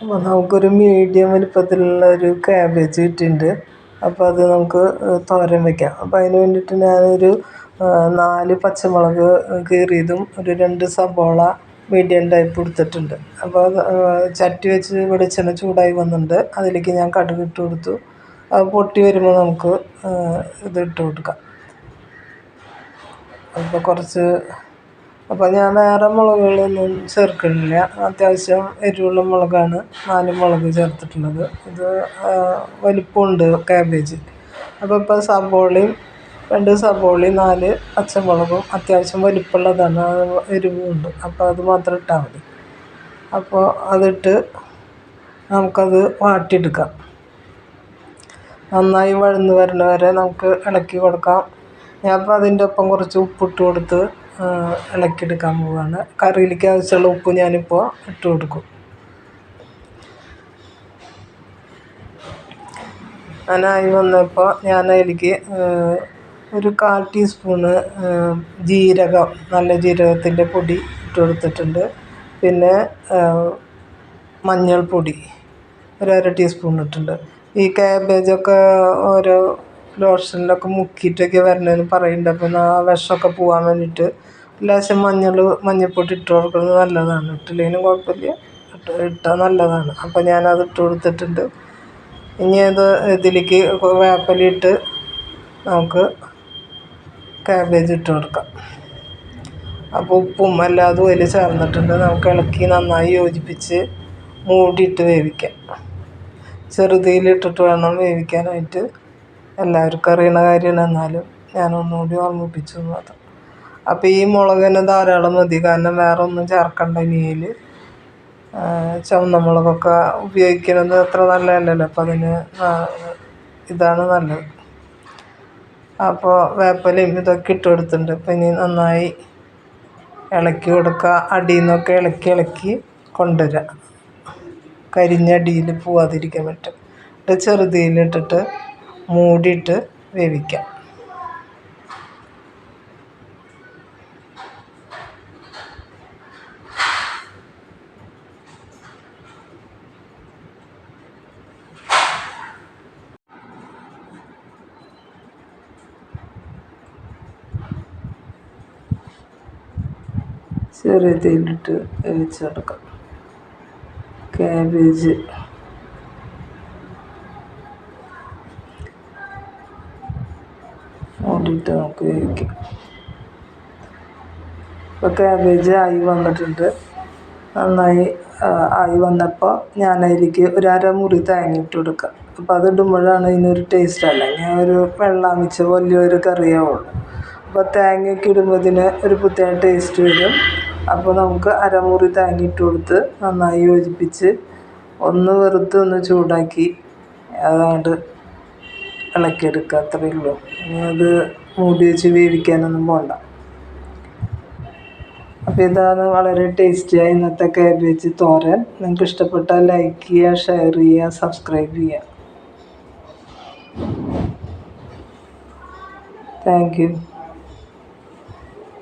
അപ്പോൾ നമുക്കൊരു മീഡിയം വലിപ്പത്തിലുള്ള ഒരു ക്യാബേജ് കിട്ടിയിട്ടുണ്ട് അപ്പോൾ അത് നമുക്ക് തോരൻ വയ്ക്കാം അപ്പോൾ അതിന് വേണ്ടിയിട്ട് ഞാനൊരു നാല് പച്ചമുളക് കീറിയതും ഒരു രണ്ട് സബോള മീഡിയം ടൈപ്പ് എടുത്തിട്ടുണ്ട് അപ്പോൾ ചട്ടി വെച്ച് വെളിച്ചെണ്ണ ചൂടായി വന്നിട്ടുണ്ട്. അതിലേക്ക് ഞാൻ കടുക് ഇട്ട് കൊടുത്തു. അത് പൊട്ടി വരുമ്പോൾ നമുക്ക് ഇത് ഇട്ട് കൊടുക്കാം. അപ്പോൾ കുറച്ച് അപ്പോൾ ഞാൻ വേറെ മുളകുകളൊന്നും ചേർക്കുന്നില്ല. അത്യാവശ്യം എരിവുള്ള മുളകാണ്. നാല് മുളക് ചേർത്തിട്ടുള്ളത്. ഇത് വലിപ്പമുണ്ട് ക്യാബേജ് അപ്പോൾ ഇപ്പോൾ സബോളയും രണ്ട് സബോളയും നാല് പച്ചമുളകും അത്യാവശ്യം വലിപ്പമുള്ളതാണ്. എരിവുണ്ട്. അപ്പോൾ അത് മാത്രം ഇട്ടാൽ മതി. അപ്പോൾ അതിട്ട് നമുക്കത് വാട്ടിയെടുക്കാം. നന്നായി വഴന്ന് വരുന്ന വരെ നമുക്ക് ഇളക്കി കൊടുക്കാം. ഞാൻ ഇപ്പോൾ അതിന്റെ ഒപ്പം കുറച്ച് ഉപ്പിട്ട് കൊടുത്ത് ഇളക്കിയെടുക്കാൻ പോവുകയാണ് കറിയിലേക്ക് ആവശ്യമുള്ള ഉപ്പ് ഞാനിപ്പോൾ ഇട്ട് കൊടുക്കും. ഞാനായി വന്നപ്പോൾ ഞാൻ അതിലേക്ക് ഒരു കാൽ ടീസ്പൂണ് ജീരകം നല്ല ജീരകത്തിന്റെ പൊടി ഇട്ട് കൊടുത്തിട്ടുണ്ട്. പിന്നെ മഞ്ഞൾപ്പൊടി ഒരു അര ടീസ്പൂൺ ഇട്ടിട്ടുണ്ട്. ഈ ക്യാബേജൊക്കെ ഓരോ ലോഷനിലൊക്കെ മുക്കിയിട്ടൊക്കെ വരണമെന്ന് പറയുന്നുണ്ട്. അപ്പോൾ ആ വിഷമൊക്കെ പോകാൻ വേണ്ടിയിട്ട് ലേശം മഞ്ഞൾ മഞ്ഞൾപ്പൊടി ഇട്ട് കൊടുക്കുന്നത് നല്ലതാണ്. ഇട്ടില്ലെങ്കിലും കുഴപ്പമില്ല. ഇട്ട് ഇട്ടാൽ നല്ലതാണ്. അപ്പോൾ ഞാനത് ഇട്ട് കൊടുത്തിട്ടുണ്ട്. ഇനി അത് ഇതിലേക്ക് വേപ്പലിട്ട് നമുക്ക് കാബേജ് ഇട്ട് കൊടുക്കാം. അപ്പോൾ ഉപ്പും എല്ലാതും അതിൽ ചേർന്നിട്ടുണ്ട്. നമുക്ക് ഇളക്കി നന്നായി യോജിപ്പിച്ച് മൂടിയിട്ട് വേവിക്കാം. ചെറുതീയിലിട്ടിട്ട് വേണം വേവിക്കാനായിട്ട്. എല്ലാവർക്കും അറിയുന്ന കാര്യമാണ്. എന്നാലും ഞാൻ ഞാനൊന്നുകൂടി ഓർമ്മിപ്പിച്ചു മാത്രം അപ്പോൾ ഈ മുളക് തന്നെ ധാരാളം മതി. കാരണം വേറെ ഒന്നും ചേർക്കണ്ട ഇനിയിൽ ചുവന്ന മുളകൊക്കെ ഉപയോഗിക്കുന്നത് അത്ര നല്ലതല്ലല്ലോ. അപ്പോൾ അതിന് ഇതാണ് നല്ലത്. അപ്പോൾ വേപ്പലയും ഇതൊക്കെ ഇട്ട് കൊടുത്തിട്ടുണ്ട്. അപ്പോൾ ഇനി നന്നായി ഇളക്കി കൊടുക്കുക. അടിയിൽ നിന്നൊക്കെ ഇളക്കി ഇളക്കി കൊണ്ടുവരിക കരിഞ്ഞടിയിൽ പോവാതിരിക്കാൻ പറ്റും. എന്നിട്ട് ചെറുതീയിലിട്ടിട്ട് മൂടിയിട്ട് വേവിക്കാം. ചെറിയ തീയിലിട്ട് വേവിച്ചെടുക്കാം. ക്യാബേജ് മൂടിയിട്ട് നമുക്ക് വേവിക്കാം ഇപ്പോൾ ക്യാബേജ് ആയി വന്നിട്ടുണ്ട്. നന്നായി ആയി വന്നപ്പോൾ ഞാൻ അതിലേക്ക് ഒരു അരമുറി തേങ്ങ ഇട്ട് കൊടുക്കുക അപ്പോൾ അത് ഇടുമ്പോഴാണ് ഇതിനൊരു ടേസ്റ്റ് അല്ലെങ്കിൽ ഒരു വെള്ളാമിച്ച വലിയൊരു കറിയാവുള്ളൂ. അപ്പോൾ തേങ്ങയൊക്കെ ഇടുമ്പോൾ ഇതിന് ഒരു പ്രത്യേക ടേസ്റ്റ് വരും. അപ്പോൾ നമുക്ക് അരമുറി തേങ്ങ ഇട്ട് കൊടുത്ത് നന്നായി യോജിപ്പിച്ച് ഒന്ന് വെറുത്ത് ഒന്ന് ചൂടാക്കി അതാണ്ട് ഇളക്കിയെടുക്കുക അത്രയേ ഉള്ളൂ. അത് മൂടി വെച്ച് വേവിക്കാനൊന്നും പോകണ്ട അപ്പോൾ ഇതാണ് വളരെ ടേസ്റ്റിയായ ഇന്നത്തെ കാബേജ് തോരൻ. നിങ്ങൾക്ക് ഇഷ്ടപ്പെട്ടാൽ ലൈക്ക് ചെയ്യുക ഷെയർ ചെയ്യുക സബ്സ്ക്രൈബ് ചെയ്യുക. Thank you